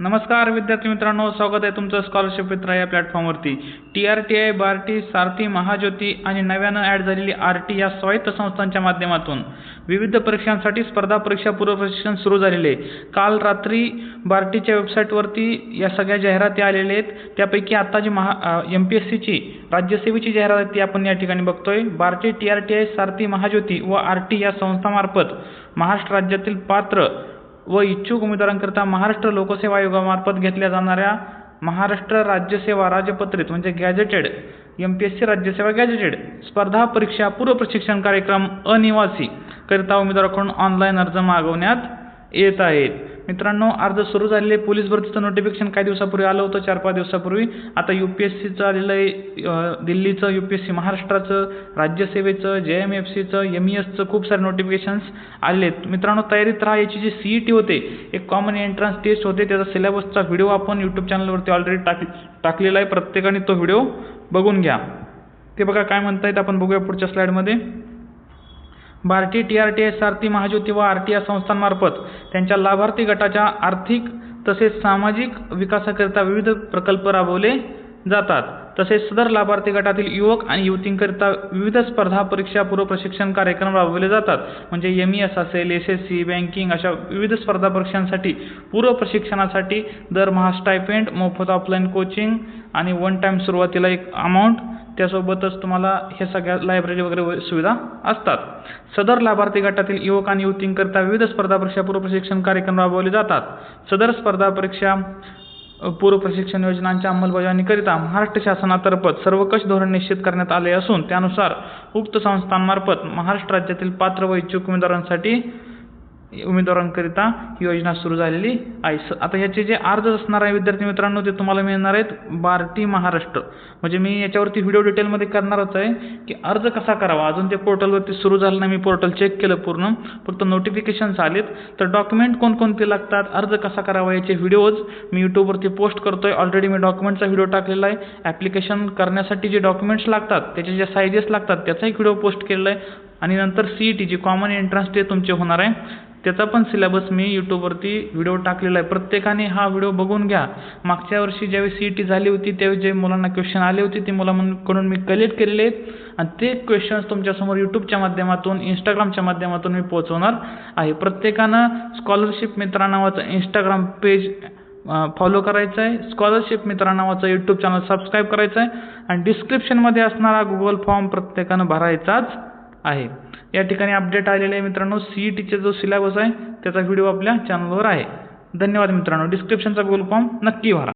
नमस्कार विद्यार्थी मित्रांनो स्वागत आहे तुमचं स्कॉलरशिप मित्र या प्लॅटफॉर्मवरती T R T I BARTI Sarathi Mahajyoti आणि नव्यानं ॲड झालेली आर टी या स्वायत्त संस्थांच्या माध्यमातून. विविध परीक्षांसाठी स्पर्धा परीक्षा पूर्व प्रशिक्षण सुरू झालेले. आहे काल रात्री बार्टीच्या वेबसाईटवरती या सगळ्या जाहिराती आलेल्या आहेत. त्यापैकी आता जी महा एम पी एस सीची राज्यसेवेची जाहिरात आहे ती आपण या ठिकाणी बघतोय. BARTI T R T I Sarathi Mahajyoti व आर टी या संस्थामार्फत महाराष्ट्र राज्यातील पात्र व इच्छुक उमेदवारांकरता महाराष्ट्र लोकसेवा आयोगामार्फत घेतल्या जाणाऱ्या महाराष्ट्र राज्यसेवा राजपत्रित म्हणजे gazetted M P S C राज्यसेवा gazetted स्पर्धा परीक्षा पूर्व प्रशिक्षण कार्यक्रम अनिवासी करिता उमेदवाराकडून ऑनलाईन अर्ज मागवण्यात येत आहेत. मित्रांनो अर्ज सुरू झालेले पोलीस भरतीचं नोटिफिकेशन काही दिवसापूर्वी आलं होतं चार पाच दिवसापूर्वी. आता यू पी एस सीचं आलेलं आहे दिल्लीचं यू पी एस सी महाराष्ट्राचं राज्यसेवेचं जे एम एफ सीचं एम ई एसचं खूप सारे नोटिफिकेशन्स आलेले आहेत मित्रांनो तयारीत राहा याची जी सी ई टी होते एक कॉमन एंट्रन्स टेस्ट होते त्याचा सिलेबसचा व्हिडिओ आपण यूट्यूब चॅनलवरती ऑलरेडी टाक टाकलेला आहे. प्रत्येकाने तो व्हिडिओ बघून घ्या. ते बघा काय म्हणतायत आपण बघूया पुढच्या स्लाईडमध्ये भारतीय T R T S Sarthi Mahajyoti व आर टी या संस्थांमार्फत त्यांच्या लाभार्थी गटाच्या आर्थिक तसेच सामाजिक विकासाकरिता विविध प्रकल्प राबवले जातात. तसेच सदर लाभार्थी गटातील युवक आणि युवतींकरिता विविध स्पर्धा परीक्षा पूर्व प्रशिक्षण कार्यक्रम राबवले जातात. म्हणजे एम ई एस असेल एस एस सी बँकिंग अशा विविध स्पर्धा परीक्षांसाठी पूर्व प्रशिक्षणासाठी दरमहा स्टायपेंड मोफत ऑफलाईन कोचिंग आणि वन टाईम सुरुवातीला एक अमाऊंट त्यासोबतच तुम्हाला हे सगळ्या लायब्ररी वगैरे सुविधा असतात. सदर लाभार्थी गटातील युवक आणि युवतींकरिता विविध स्पर्धा परीक्षा पूर्व प्रशिक्षण कार्यक्रम राबवले जातात. सदर स्पर्धा परीक्षा पूर्व प्रशिक्षण योजनांच्या अंमलबजावणीकरिता महाराष्ट्र शासनातर्फत सर्वकष धोरण निश्चित करण्यात आले असून त्यानुसार उक्त संस्थांमार्फत महाराष्ट्र राज्यातील पात्र व इच्छुक उमेदवारांसाठी उमेदवारांकरिता ही योजना सुरू झालेली आहे. आता ह्याचे जे अर्ज असणार आहे विद्यार्थी मित्रांनो ते तुम्हाला मिळणार आहेत बार्टी महाराष्ट्र. म्हणजे मी याच्यावरती व्हिडिओ डिटेलमध्ये करणारच आहे की अर्ज कसा करावा? अजून ते पोर्टलवरती सुरू झालं नाही. मी पोर्टल चेक केलं पूर्ण. फक्त नोटिफिकेशन्स आलेत. तर डॉक्युमेंट कोणकोणते लागतात? अर्ज कसा करावा? याचे व्हिडिओज मी यूट्यूबवरती पोस्ट करतो आहे ऑलरेडी मी डॉक्युमेंटचा व्हिडिओ टाकलेला आहे. ॲप्लिकेशन करण्यासाठी जे डॉक्युमेंट्स लागतात त्याचे जे सायजेस लागतात त्याचाही व्हिडिओ पोस्ट केलेला आहे. आणि नंतर सी ई टी जी कॉमन एंट्रन्स ते तुमचे होणार आहे. त्याचा पण सिलेबस मी यूट्यूबवरती व्हिडिओ टाकलेला आहे. प्रत्येकाने हा व्हिडिओ बघून घ्या. मागच्या वर्षी ज्यावेळी सी ई टी झाली होती त्यावेळी जे मुलांना क्वेश्चन आले होते ते मुलांकडून मी कलेक्ट केलेले आहेत. आणि ते क्वेश्चन्स तुमच्यासमोर यूट्यूबच्या माध्यमातून इंस्टाग्रामच्या माध्यमातून मी पोहोचवणार आहे. प्रत्येकानं स्कॉलरशिप मित्रा नावाचं इंस्टाग्राम पेज फॉलो करायचं आहे. स्कॉलरशिप मित्रा नावाचं यूट्यूब चॅनल सबस्क्राईब करायचं आहे. आणि डिस्क्रिप्शनमध्ये असणारा गुगल फॉर्म प्रत्येकानं भरायचाच आहे. या ठिकाणी अपडेट आलेले आहे मित्रांनो. सी ई टीचा जो सिलेबस आहे त्याचा व्हिडिओ आपल्या चॅनलवर आहे. धन्यवाद मित्रांनो. डिस्क्रिप्शनचा गुगल फॉर्म नक्की भरा.